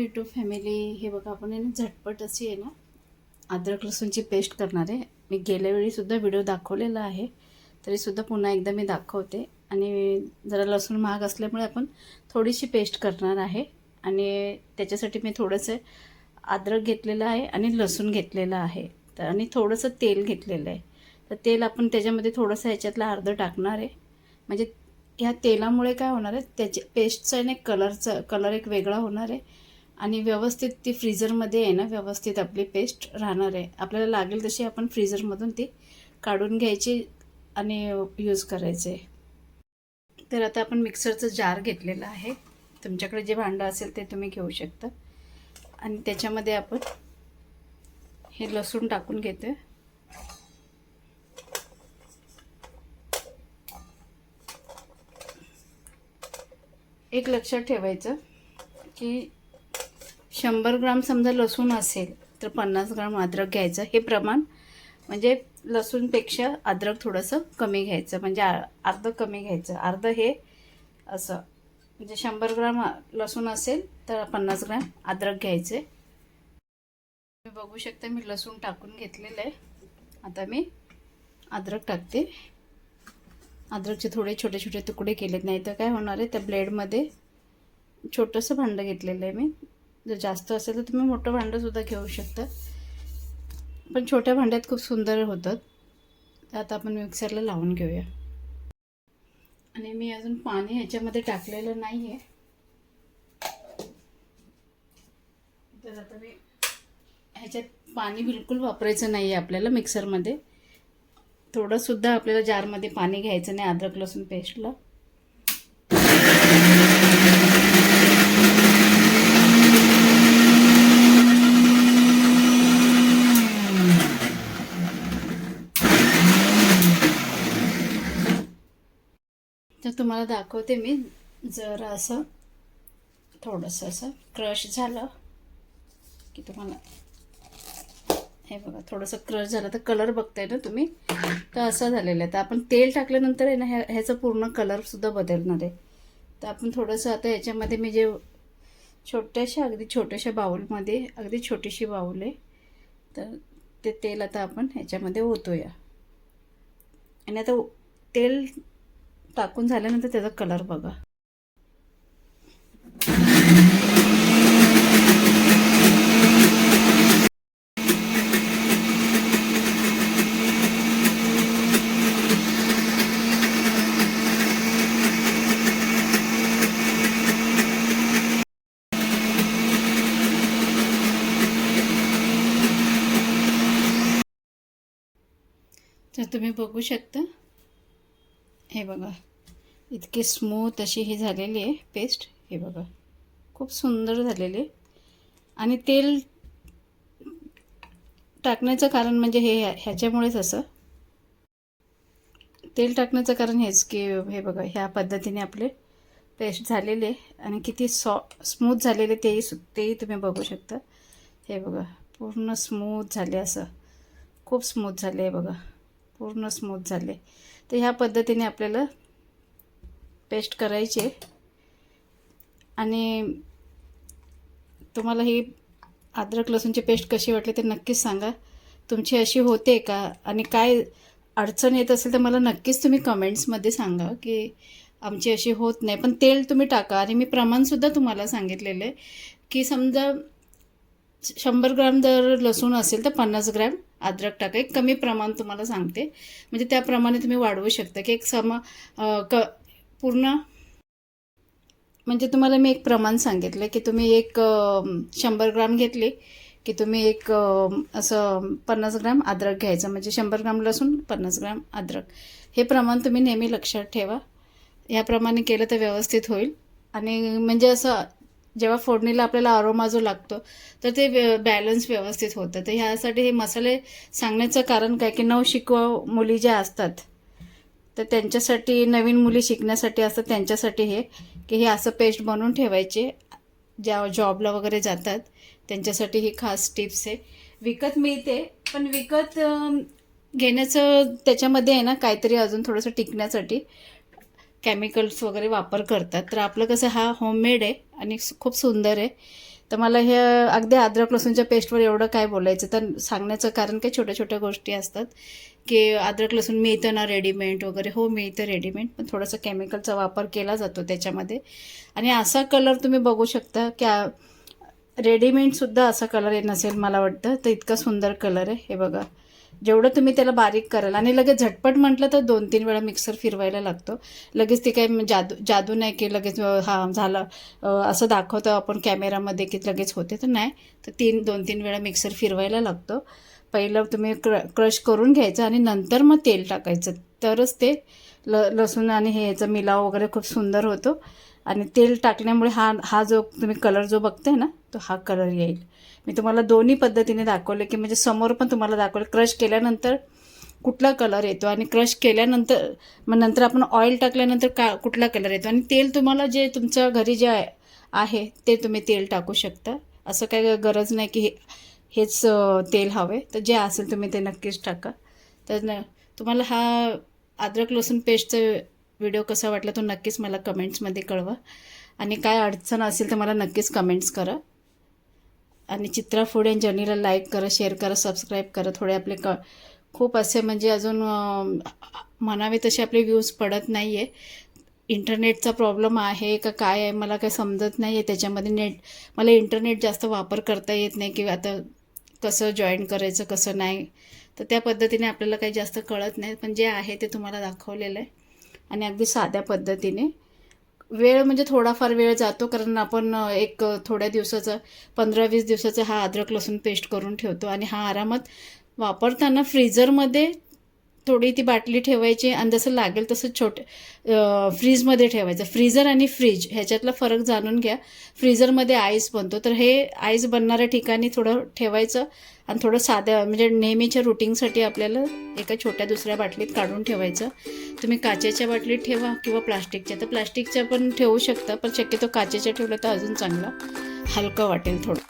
YouTube family हे बघा आपण आहे ना झटपट अशी आहे ना अद्रक लसूणची पेस्ट करणार आहे. मी गेल्या वेळीसुद्धा व्हिडिओ दाखवलेला आहे तरीसुद्धा पुन्हा एकदा मी दाखवते. आणि जरा लसूण महाग असल्यामुळे आपण थोडीशी पेस्ट करणार आहे. आणि त्याच्यासाठी मी थोडंसं अद्रक घेतलेलं आहे आणि लसूण घेतलेलं आहे. तर आणि थोडंसं तेल घेतलेलं आहे. तर तेल आपण त्याच्यामध्ये थोडंसं ह्याच्यातलं अर्धं टाकणार आहे. म्हणजे ह्या तेलामुळे काय होणार आहे त्याचे पेस्टचा आहे ना एक कलरचा कलर एक वेगळा होणार आहे. आणि व्यवस्थित ती फ्रीझरमध्ये आहे ना व्यवस्थित आपली पेस्ट राहणार आहे. आपल्याला लागेल तशी आपण फ्रीझरमधून ती काढून घ्यायची आणि यूज करायचे. तर आता आपण मिक्सरचं जार घेतलेलं आहे. तुमच्याकडे जे भांडं असेल ते तुम्ही घेऊ शकता. आणि त्याच्यामध्ये आपण हे लसूण टाकून घेतो आहे एक लक्षात ठेवायचं की शंभर ग्राम समजा लसूण असेल तर पन्नास ग्राम अद्रक घ्यायचं. हे प्रमाण म्हणजे लसूणपेक्षा अद्रक थोडंसं कमी घ्यायचं. म्हणजे आ- अर्धं कमी घ्यायचं. अर्धं हे असं. म्हणजे शंभर ग्राम लसूण असेल तर पन्नास ग्राम अद्रक घ्यायचे. तुम्ही बघू शकता मी लसूण टाकून घेतलेलं आहे. आता मी अद्रक टाकते. अद्रकचे थोडे छोटे छोटे तुकडे केलेत. नाही तर काय होणार आहे त्या ब्लेडमध्ये छोटंसं भांडं घेतलेलं आहे मी. जर जास्त असेल तर तुम्ही मोठं भांडंसुद्धा घेऊ शकता. पण छोट्या भांड्यात खूप सुंदर होतात. तर आता आपण मिक्सरला लावून घेऊया. आणि मी अजून पाणी ह्याच्यामध्ये टाकलेलं नाही आहे तर आता मी ह्याच्यात पाणी बिलकुल वापरायचं नाही आहे आपल्याला मिक्सरमध्ये. थोडंसुद्धा आपल्याला जारमध्ये पाणी घ्यायचं नाही अद्रक लसूण पेस्टला तर तुम्हाला दाखवते मी. जर असं थोडंसं असं क्रश झालं की तुम्हाला हे बघा थोडंसं क्रश झालं. तर कलर बघताय ना तुम्ही? तर असं झालेलं आहे. तर आपण तेल टाकल्यानंतर आहे ना ह्या ह्याचा पूर्ण कलरसुद्धा बदलणार आहे. तर आपण थोडंसं आता ह्याच्यामध्ये मी जे छोट्याशा अगदी छोट्याशा बाऊलमध्ये अगदी छोटीशी बाऊल आहे. तर ते तेल आता आपण ह्याच्यामध्ये ओतूया. आणि आता तेल टाकून झाल्यानंतर त्याचा कलर बघा. तर तुम्ही बघू शकता. हे बघा. इतकी स्मूथ अशी ही झालेली आहे पेस्ट हे बघा. खूप सुंदर झालेली आहे. आणि तेल टाकण्याचं कारण म्हणजे हे ह्याच्यामुळेच असं. तेल टाकण्याचं कारण हेच की हे बघा ह्या पद्धतीने आपले पेस्ट झालेले आणि किती सॉ स्मूथ झालेले तेही सु तेही तुम्ही बघू शकता. हे बघा पूर्ण स्मूथ झाले असं. खूप स्मूथ झाले आहे बघा. पूर्ण स्मूथ झाले. तर ह्या पद्धतीने आपल्याला पेस्ट करायचे. आणि तुम्हाला ही अद्रक लसूणची पेस्ट कशी वाटली ते नक्कीच सांगा. तुमची अशी होते का? आणि काय अडचण येत असेल तर मला नक्कीच तुम्ही कमेंट्समध्ये सांगा की आमची अशी होत नाही. पण तेल तुम्ही टाका. आणि मी प्रमाणसुद्धा तुम्हाला सांगितलेलं आहे की समजा शंभर ग्राम जर लसूण असेल तर पन्नास ग्रॅम अद्रक टाका. एक कमी प्रमाण तुम्हाला सांगते. म्हणजे त्याप्रमाणे तुम्ही वाढवू शकता. की एक सम क पूर्ण म्हणजे तुम्हाला मी एक प्रमाण सांगितलं की तुम्ही एक शंभर ग्राम घेतले की तुम्ही एक असं पन्नास ग्राम अद्रक घ्यायचं. म्हणजे शंभर ग्राम लसूण पन्नास ग्राम अद्रक. हे प्रमाण तुम्ही नेहमी लक्षात ठेवा. याप्रमाणे केलं तर व्यवस्थित होईल. आणि म्हणजे असं जेव्हा फोडणीला आपल्याला अरोमा जो लागतो तर ते बॅलन्स व्यवस्थित होतं. तर ह्यासाठी हे मसाले सांगण्याचं कारण काय की नऊ शिकवा मुली ज्या असतात तर त्यांच्यासाठी नवीन मुली शिकण्यासाठी असतं त्यांच्यासाठी हे की हे असं पेस्ट बनवून ठेवायचे. ज्या जॉबला वगैरे जातात त्यांच्यासाठी ही खास टिप्स आहे. विकत मिळते पण विकत घेण्याचं त्याच्यामध्ये आहे ना काहीतरी अजून थोडंसं टिकण्यासाठी केमिकल्स वगैरे वापर करतात. तर आपलं कसं हा होममेड आहे आणि खूप सुंदर आहे. तर मला हे अगदी अद्रक लसूणच्या पेस्टवर एवढं काय बोलायचं तर सांगण्याचं कारण काही छोट्या छोट्या गोष्टी असतात की अद्रक लसूण मिळतं ना रेडीमेड वगैरे. हो मिळतं रेडीमेड पण थोडासा केमिकलचा वापर केला जातो त्याच्यामध्ये. आणि असा कलर तुम्ही बघू शकता की रेडीमेडसुद्धा असा कलर आहे नसेल मला वाटतं. तर इतका सुंदर कलर आहे. हे बघा. जेवढं तुम्ही त्याला बारीक कराल आणि लगेच झटपट म्हटलं तर दोन तीन वेळा मिक्सर फिरवायला लागतो. लगेच ते काही जादू जादू नाही की लगेच हा झालं असं दाखवतो आपण कॅमेरामध्ये की लगेच होते तर नाही. तर तीन दोन तीन वेळा मिक्सर फिरवायला लागतो. पहिलं तुम्ही क्र क्रश करून घ्यायचं आणि नंतर मग तेल टाकायचं. तरच ते ल लसूण आणि हे याचा मिलाव वगैरे खूप सुंदर होतो. आणि तेल टाकल्यामुळे हा हा जो तुम्ही कलर जो बघताय ना तो हा कलर येईल. मी तुम्हाला दोन्ही पद्धतीने दाखवले की म्हणजे समोर पण तुम्हाला दाखवलं. क्रश केल्यानंतर कुठला कलर येतो आणि क्रश केल्यानंतर मग नंतर आपण ऑइल टाकल्यानंतर का कुठला कलर येतो आणि तेल तुम्हाला जे तुमच्या घरी जे आहे- ते तुम्ही तेल टाकू शकता. असं काही गरज नाही की हे हेच तेल हवे तर जे असेल तुम्ही ते नक्कीच टाका. तर तुम्हाला हा अद्रक लसूण पेस्टचा व्हिडिओ कसा वाटला तो नक्कीच मला कमेंट्समध्ये कळवा. आणि काय अडचण असेल तर मला नक्कीच कमेंट्स करा. आणि चित्रा फूड अँड जर्नीला लाईक करा शेअर करा सबस्क्राईब करा. थोडे आपले क खूप असे म्हणजे अजून म्हणावे तसे आपले व्ह्यूज पडत नाही आहे इंटरनेटचा प्रॉब्लेम आहे का काय आहे मला काही समजत नाही आहे त्याच्यामध्ये नेट मला इंटरनेट जास्त वापर करता येत नाही की आता कसं जॉईन करायचं कसं नाही. तर त्या पद्धतीने आपल्याला काही जास्त कळत नाही. पण जे आहे ते तुम्हाला दाखवलेलं आहे. आणि अगदी साध्या पद्धतीने. वेळ म्हणजे थोडाफार वेळ जातो कारण आपण एक थोड्या दिवसाचा पंधरा वीस दिवसाचा हा अद्रक लसूण पेस्ट करून ठेवतो. आणि हा आरामात वापरताना फ्रीजरमध्ये थोडी ती बाटली ठेवायची आणि जसं लागेल तसं छोटे फ्रीजमध्ये ठेवायचं. फ्रीझर आणि फ्रीज ह्याच्यातला फरक जाणून घ्या. फ्रीझरमध्ये आईस बनतो. तर हे आईस बनणाऱ्या ठिकाणी थोडं ठेवायचं आणि थोडं साध्या म्हणजे नेहमीच्या रुटीनसाठी आपल्याला एका छोट्या दुसऱ्या बाटलीत काढून ठेवायचं. तुम्ही काचेच्या बाटलीत ठेवा किंवा प्लास्टिकच्या. तर प्लास्टिकच्या पण ठेवू शकता पण शक्यतो काचेच्या ठेवलं तर अजून चांगलं हलकं वाटेल थोडं.